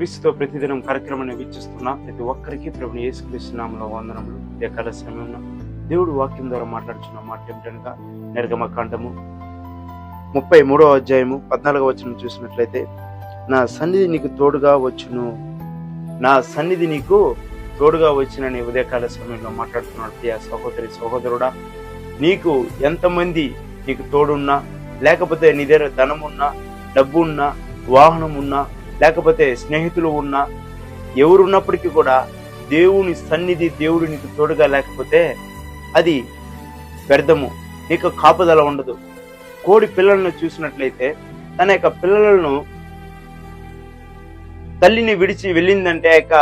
క్రీస్తుతో ప్రతిదినం కార్యక్రమాన్ని వీక్షిస్తున్న ప్రతి ఒక్కరికి ప్రభుని యేసుక్రీస్తునామలో వందనములు. ఏకాల సమయంలో దేవుడు వాక్యం ద్వారా మాట్లాడుచున్న మాట ఏమిటనగా నిర్గమ కాండము ముప్పై మూడవ అధ్యాయము పద్నాలుగవ వచనం చూసినట్లయితే నా సన్నిధి నీకు తోడుగా వచ్చును. నా సన్నిధి నీకు తోడుగా వచ్చినని ఉదయకాల సమయంలో మాట్లాడుతున్నాడు ప్రియ సహోదరి సహోదరుడా. నీకు ఎంతమంది నీకు తోడున్నా లేకపోతే నీ దగ్గర ధనమున్నా ఉన్నా డబ్బు ఉన్నా వాహనం ఉన్నా లేకపోతే స్నేహితులు ఉన్నా ఎవరు ఉన్నప్పటికీ కూడా దేవుని సన్నిధి దేవుడు నీకు తోడుగా లేకపోతే అది వ్యర్థము. నీకు కాపుదల ఉండదు. కోడి పిల్లలను చూసినట్లయితే తన యొక్క పిల్లలను తల్లిని విడిచి వెళ్ళిందంటే ఆ యొక్క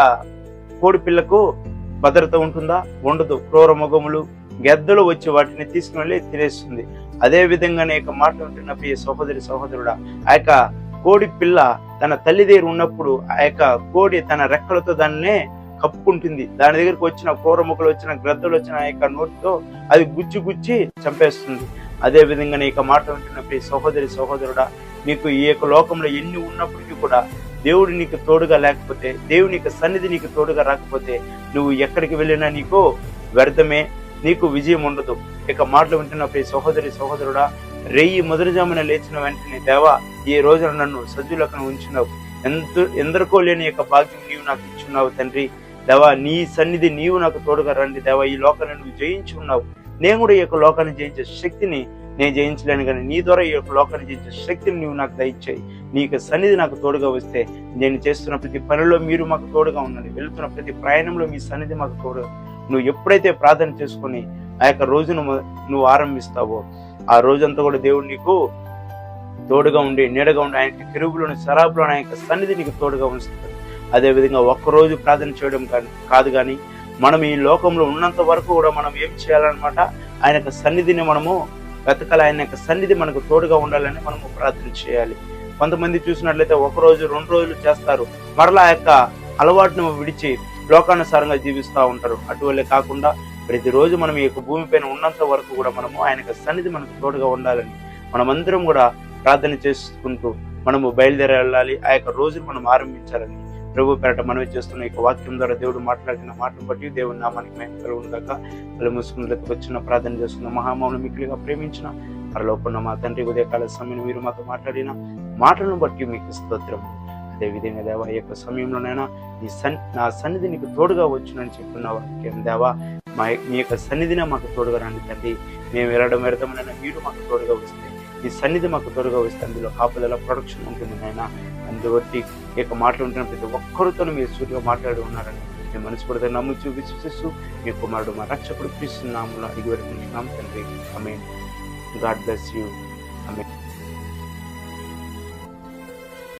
కోడి పిల్లకు భద్రత ఉంటుందా? ఉండదు. క్రూర మొగములు గెద్దలు వచ్చి వాటిని తీసుకుని వెళ్ళి తినేస్తుంది. అదే విధంగానే యొక్క మాట ఉంటున్న ప్రియ సహోదరి సహోదరుడా ఆ యొక్క కోడి పిల్ల తన తల్లి దగ్గర ఉన్నప్పుడు ఆ యొక్క కోడి తన రెక్కలతో దాన్నే కప్పుకుంటుంది. దాని దగ్గరికి వచ్చిన పూరముక్కలు వచ్చిన గ్రద్దలు వచ్చిన ఆ యొక్క నోటితో అది గుచ్చి గుచ్చి చంపేస్తుంది. అదే విధంగా ఇక మాట వింటున్న ప్రియ సహోదరి సహోదరుడా నీకు ఈ యొక్క లోకంలో ఎన్ని ఉన్నప్పటికీ కూడా దేవుడు నీకు తోడుగా లేకపోతే దేవుని యొక్క సన్నిధి నీకు తోడుగా రాకపోతే నువ్వు ఎక్కడికి వెళ్ళినా నీకు వ్యర్థమే నీకు విజయం ఉండదు. ఇక మాటలు వింటున్న ప్రియ సహోదరి సహోదరుడా రెయ్యి మొదటిజామున లేచిన వెంటనే దేవా ఈ రోజున నన్ను సజ్జులకు ఉంచున్నావు ఎంత ఎందరికో లేని యొక్క భాగ్యం నీవు నాకు ఇచ్చున్నావు తండ్రి. దేవా నీ సన్నిధి నీవు నాకు తోడుగా రండి. దేవా ఈ లోకాన్ని నువ్వు జయించి ఉన్నావు. నేను కూడా ఈ యొక్క లోకాన్ని జయించే శక్తిని నేను జయించలేను కానీ నీ ద్వారా ఈ యొక్క లోకాన్ని జయించే శక్తిని నువ్వు నాకు దయచేయి. నీ యొక్క సన్నిధి నాకు తోడుగా వస్తే నేను చేస్తున్న ప్రతి పనిలో మీరు మాకు తోడుగా ఉండండి. వెళ్తున్న ప్రతి ప్రయాణంలో మీ సన్నిధి మాకు తోడుగా నువ్వు ఎప్పుడైతే ప్రార్థన చేసుకొని ఆ యొక్క రోజును నువ్వు ఆరంభిస్తావో ఆ రోజంతా కూడా దేవుడు నీకు తోడుగా ఉండి నీడగా ఉండి ఆయన కెరుగులోని శరాబులోని ఆయన సన్నిధి నీకు తోడుగా ఉంచుతుంది అదే విధంగా ఒక్కరోజు ప్రార్థన చేయడం కానీ కాదు కానీ మనం ఈ లోకంలో ఉన్నంత వరకు కూడా మనం ఏం చేయాలన్నమాట? ఆయన యొక్క సన్నిధిని మనము వెతకాలి. ఆయన యొక్క సన్నిధి మనకు తోడుగా ఉండాలని మనము ప్రార్థన చేయాలి. కొంతమంది చూసినట్లయితే ఒక రోజు రెండు రోజులు చేస్తారు. మరలా ఆ యొక్క అలవాటును విడిచి లోకానుసారంగా జీవిస్తూ ఉంటారు. అటువల్లే కాకుండా ప్రతిరోజు మనం ఈ యొక్క భూమిపైన ఉన్నంత వరకు కూడా మనము ఆయన యొక్క సన్నిధి మనకు తోడుగా ఉండాలని మనమందరం కూడా ప్రార్థన చేసుకుంటూ మనము బయలుదేరి వెళ్ళాలి ఆ యొక్క రోజును మనం ఆరంభించాలని ప్రభు పేరట మనవి చేస్తున్న ఈ యొక్క వాక్యం ద్వారా దేవుడు మాట్లాడిన మాటను బట్టి దేవుని నామానికి మేము కలుగుందాక కళ్ళు మూసుకున్నట్లయితే వచ్చిన ప్రార్థన చేస్తున్న మహామౌను మిక్కులుగా ప్రేమించిన పరలోపున్న మా తండ్రి ఉదయకాల సమయం మీరు మాతో మాట్లాడిన మాటలను బట్టి మీకు స్తోత్రం. అదేవిధంగా దేవా ఈ యొక్క సమయంలోనైనా నీ సన్ నా సన్నిధి నీకు తోడుగా వచ్చునని చెప్పున్న వాక్యం దేవా మా మీ యొక్క సన్నిధిన మాకు తోడుగా రండి తండ్రి. మేము వెళ్ళడం వెళ్తామని మీరు మాకు తోడుగా వస్తుంది ఈ సన్నిధి మాకు తోడుగా వస్తే అందులో కాపుదల ప్రొడక్షన్ ఉంటుంది నాయన. అందుబట్టి ఈ యొక్క మాటలు ప్రతి ఒక్కరితో మీరు సూటిగా మాట్లాడి ఉన్నారని మేము మనస్ఫూర్తిగా నమ్ముచు విశ్వసిస్తూ మీ కుమారుడు మా రక్షకుడు క్రీస్తున్నాములో అడిగి పెడుతున్నాం తండ్రి. ఆమె గాడ్ బ్లెస్ యూ ఆమె